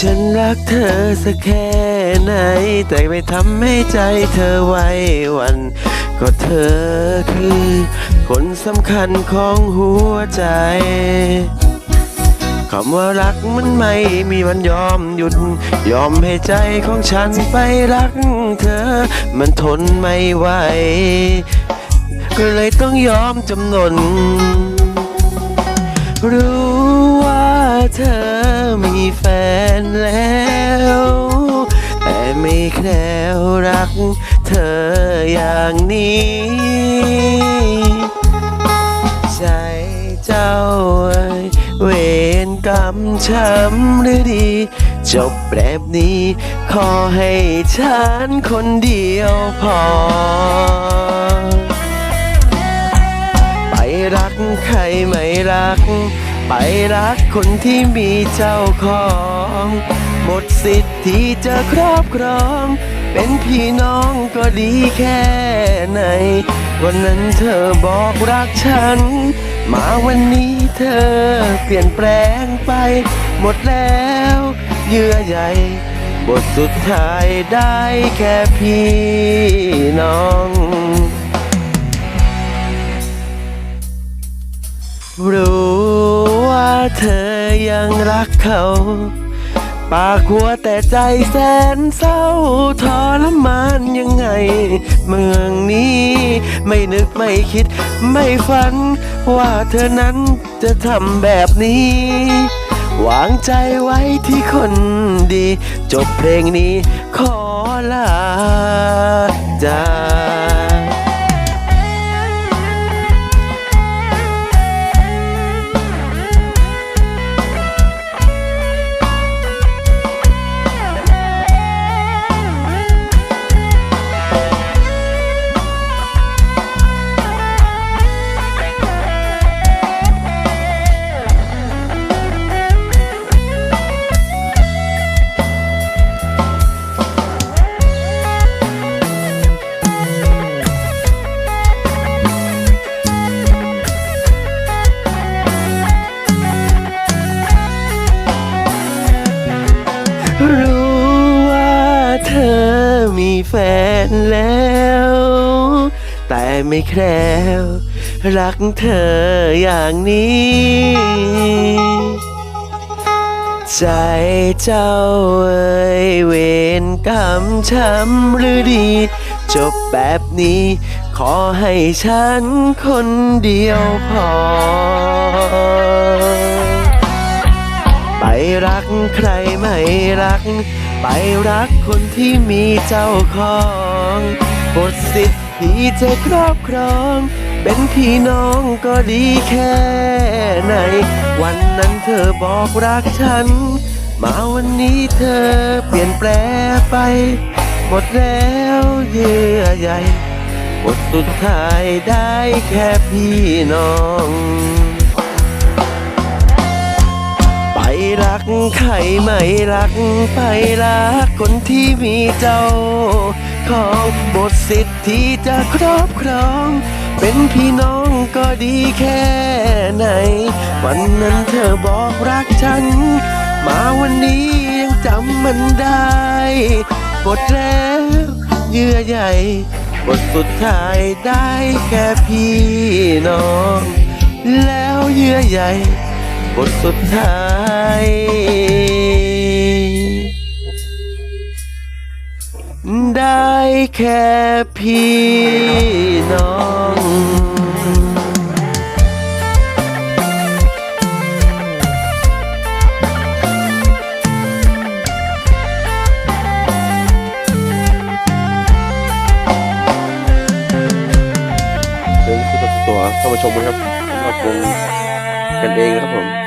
ฉันรักเธอสักแค่ไหน แต่ไม่ทำให้ใจเธอไว้วัน ก็เธอคือ คนสำคัญของหัวใจคำว่ารักมันไม่มีวันยอมหยุด ยอมให้ใจของฉันไปรักเธอ มันทนไม่ไหว ก็เลยต้องยอมจำนน รู้ว่าเธอ มีแฟนแล้ว แต่ไม่แคล้วรักเธออย่างนี้ ใจเจ้าเอ่ยเวรกรรมช้ำหรือดี จบแบบนี้ ขอให้ฉันคนเดียวพอ ไปรักใครไม่รัก ไปรักคนที่มีเจ้าของ หมดสิทธิ์ที่จะครอบครอง เป็นพี่น้องก็ดีแค่ไหน วันนั้นเธอบอกรักฉัน มาวันนี้เธอเปลี่ยนแปลงไป หมดแล้วเยื่อใยบทสุดท้ายได้แค่พี่น้องรู้ เธอยังรักเขา ปากหัวแต่ใจแสนเศร้าทรมานยังไง เมืองนี้ไม่นึกไม่คิด ไม่ฝัน ว่าเธอนั้นจะทำแบบนี้วางใจไว้ที่คนดี จบเพลงนี้ขอลาจาก แฟนแล้ว แต่ไม่แคล้วรักเธออย่างนี้ ใจเจ้าเอ่ยเวรกรรมช้ำหรือดี จบแบบนี้ ขอให้ฉันคนเดียวพอ ไปรักใครไม่รัก ไปรักคนที่มีเจ้าของหมดสิทธิ์ที่จะครอบครอง เป็นพี่น้องก็ดีแค่ไหน วันนั้นเธอบอกรักฉัน มาวันนี้เธอเปลี่ยนแปลไป หมดแล้วเยื่อใยหมดสุดท้ายได้แค่พี่น้อง รักใครไม่รัก ไปรักคนที่มีเจ้า ของหมดสิทธิ์ที่จะครอบครอง เป็นพี่น้องก็ดีแค่ไหน วันนั้นเธอบอกรักฉัน มาวันนี้ยังจำมันได้หมดแล้วเยื่อใยบทสุดท้ายได้แค่พี่น้อง แล้วเยื่อใยบ ทสุดท้าย ได้แค่พี่น้องเชิญทุกตัวเข้ามาชมกันครับสำหรับวงกันเองนะครับผม